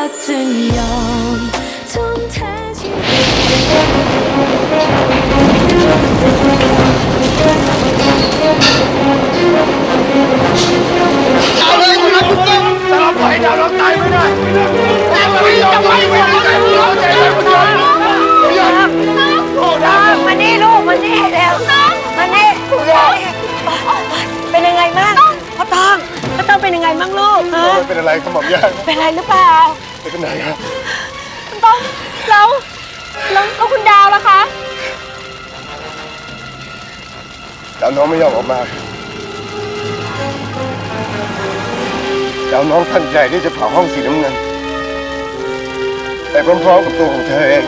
รักจึงยอมทุ่มเทชีวิตเอาเลยครับคุณต้องแต่เราปล่อยดาวเราตายไม่ได้แต่ไม่ยอมไม่ยอมไม่ยอมใจเลยคุณยอมไม่ยอมโอ้ดาวมานี่ลูกมานี่เร็วมานี่เร็วเป็นยังไงบ้างพ่อตองพ่อตองเป็นยังไงบ้างลูกฮะ ไม่เป็นอะไรครับหม่อมย่า เป็นไรหรือเปล่า ไม่เป็นไรครับต้องแล้วแล้วแล้วคุณดาวล่ะคะ ดาวน้องไม่ยอมออกมาดาวน้องตั้งใจที่จะเผาห้องสีน้ำเงินไปพร้อมๆกับตัวของเธอเอง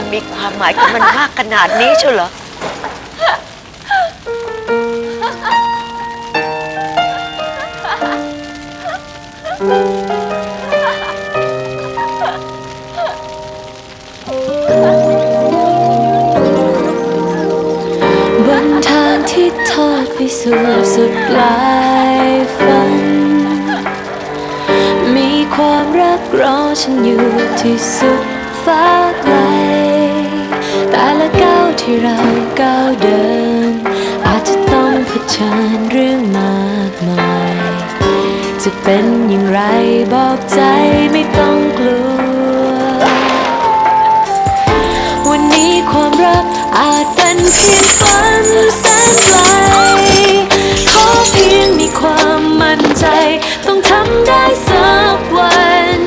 สีน้ำเงินมีความหมายกับมันมากขนาดนี้เชียวเหรอ บนทางที่ทอดไปสู่สุดปลายฝัน มีความรักรอฉันอยู่ที่สุดฟ้าก ที่เราก้าวเดิน อาจจะต้องเผชิญเรื่องมากมาย จะเป็นอย่างไรบอกใจไม่ต้องกลัว วันนี้ความรักอาจเป็นเพียงฝันแสนไกล ขอเพียงมีความมั่นใจ ต้องทำได้สักวัน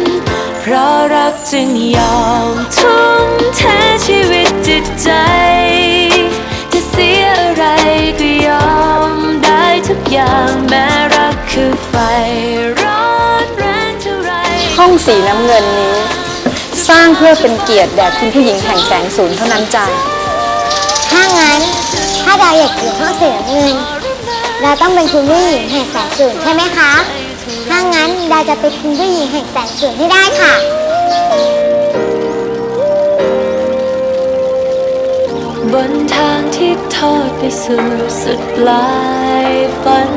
เพราะรักจึงยอมทุ่มเทชีวิต จิตใจ จะเสียอะไรก็ยอมได้ทุกอย่างแม้รักคือไฟร้อนแรงเท่าไรห้องสีน้ำเงินนี้ สร้างเพื่อเป็นเกียรติแด่คุณผู้หญิงแห่งแสงศูนย์เท่านั้นจ้ะถ้างั้น ถ้าดาวอยากอยู่ห้องสียเงินเราต้องเป็นคุณผู้หญิงแห่งแสงสูนใช่ไหมคะ ถ้างั้นดาวจะเป็นคุณผู้หญิงแห่งแสงสูนให้ได้ค่ะ บนทางที่ทอดไปสู่สุดปลายฝัน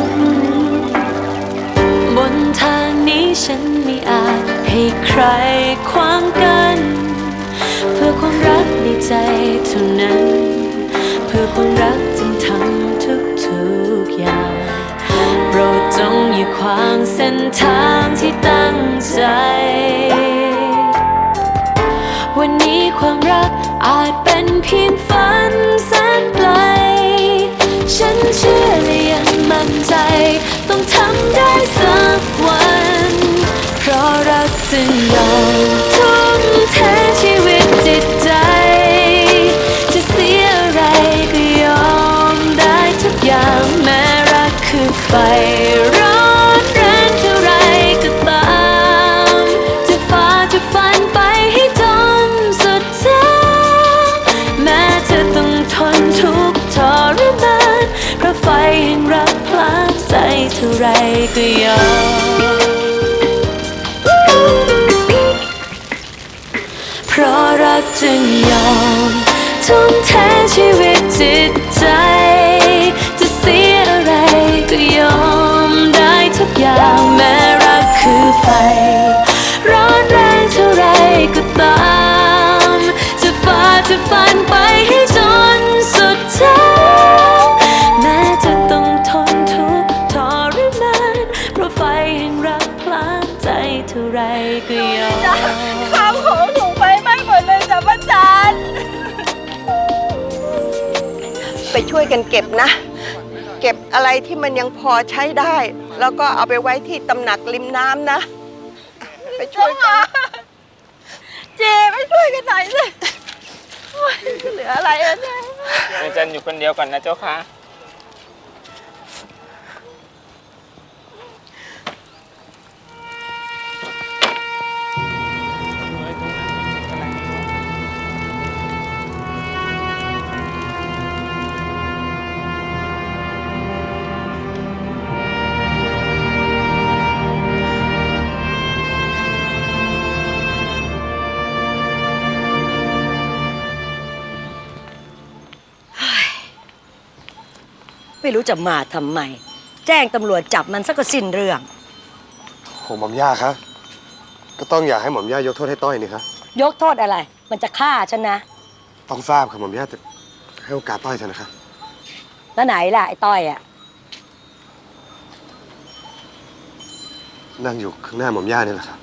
บนทางนี้ฉันไม่อาจให้ใครขวางกัน เพื่อความรักในใจเท่านั้น เพื่อความรักจึงทำทุกทุกอย่างโปรดจงอย่าขวางเส้นทางที่ตั้งใจ วันนี้ความรักอาจเป็นเพียงฝัน แสนไกล ฉันเชื่อและยังมั่นใจ ต้องทำได้สักวัน เพราะรักจึงยอ กจึงยอมทุ่มเทชีวิตจิตใจ ไปช่วยกันเก็บนะ เก็บอะไรที่มันยังพอใช้ได้ แล้วก็เอาไปไว้ที่ตำหนักริมน้ำนะ ไปช่วยกันเจไปช่วยกันหน่อยสิเหลืออะไรอะเนี่ยแม่จันอยู่คนเดียวก่อนนะเจ้าค่ะ รู้จะมาทำไม แจ้งตำรวจจับมันสักก็สิ้นเรื่อง โหหม่อมย่าคะก็ต้องอยากให้หม่อมย่ายกโทษให้ต้อยนี่คะยกโทษอะไร มันจะฆ่าฉันนะ ต้องทราบค่ะหม่อมย่าแต่ให้โอกาสต้อยเถอะนะคะแล้วไหนล่ะไอ้ต้อยอะ นั่งอยู่ข้างหน้าหม่อมย่านี่แหละครับ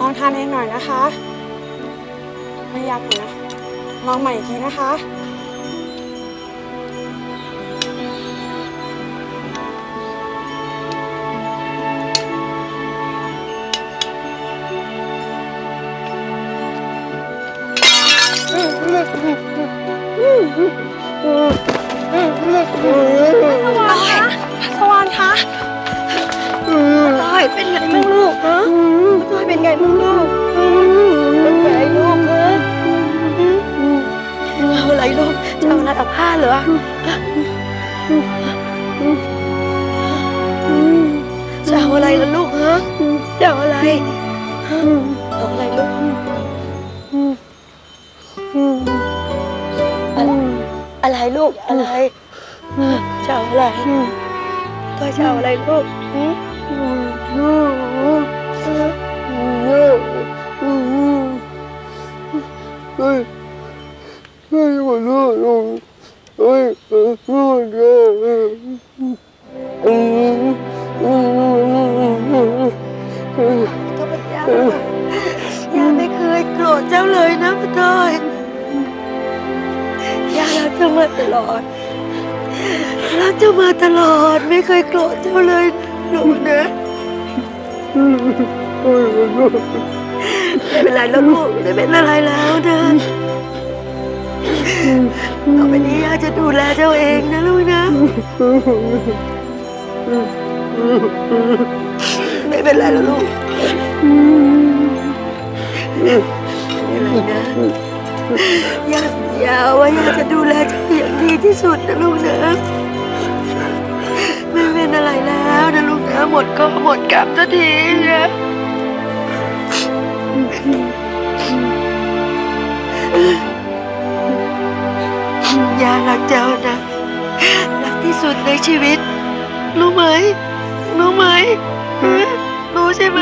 ลองทานเองหน่อยนะคะ ไม่ยากเลยนะ ลองใหม่อีกทีนะคะสวร เหรอ จะเอาอะไรล่ะลูกฮะจะเอาอะไรเอาอะไรลูกอะไรลูกอะไรจะเอาอะไรต้อยจะเอาอะไรลูก ย่าไม่เคยโกรธเจ้าเลยนะพ่อต้อยย่ารักเจ้ามาตลอดรักเจ้ามาตลอด ไม่เคยโกรธเจ้าเลยนะลูกนะไม่เป็นไรแล้วลูกไม่เป็นอะไรแล้วนะต่อไปนี้ย่าจะดูแลเจ้าเองนะลูกนะ ไม่เป็นไรแล้วลูก ไม่เป็นไรนะย่าสัญญาว่าย่าจะดูแลเจ้าอย่างดีที่สุดนะลูกนะไม่เป็นอะไรแล้วนะลูกนะหมดก็หมดกรรมสักทีนะย่ารักเจ้านะรักที่สุดในชีวิต รู้ไหม ใช่ไหม